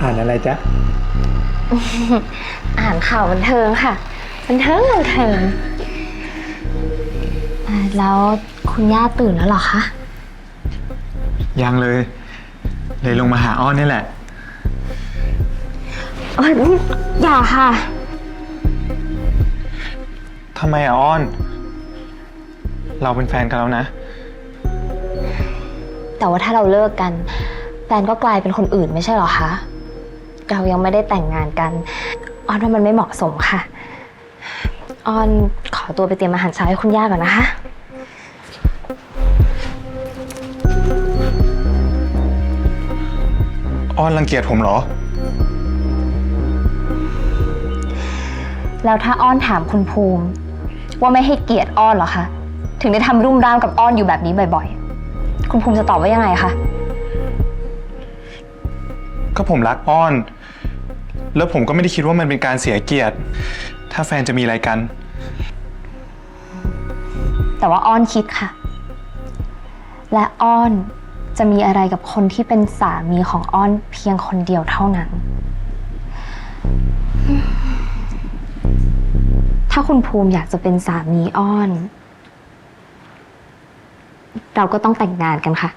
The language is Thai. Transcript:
อ่านอะไรจ๊ะ อ่านข่าวบันเทิงค่ะ บันเทิงบันเทิงอ่าแล้วคุณย่าตื่นแล้วเหรอคะ ยังเลย เลยลงมาหาอ้อนนี่แหละ เอ้ยอย่าค่ะ ทำไมอะอ้อน เราเป็นแฟนกันแล้วนะ แต่ว่าถ้าเราเลิกกัน แฟนก็กลายเป็นคนอื่นไม่ใช่เหรอคะ เรายังไม่ได้แต่งงานกันออนว่ามันไม่เหมาะสมค่ะออนขอตัวไปเตรียมอาหารเช้าให้คุณย่าก่อนนะคะอ้อนรังเกียจผมเหรอ แล้วถ้าอ้อนถามคุณภูมิ ว่าไม่ให้เกียรติอ้อนเหรอคะ ถึงได้ทำรุ่มร่ามกับอ้อนอยู่แบบนี้บ่อยๆ คุณภูมิจะตอบว่ายังไงคะ ก็ผมรักอ้อน แล้วผมก็ไม่ได้คิดว่ามันเป็นการเสียเกียรติ ถ้าแฟนจะมีอะไรกัน แต่ว่าอ้อนคิดค่ะ และอ้อนจะมีอะไรกับคนที่เป็นสามีของอ้อนเพียงคนเดียวเท่านั้น ถ้าคุณภูมิอยากจะเป็นสามีอ้อน เราก็ต้องแต่งงานกันค่ะ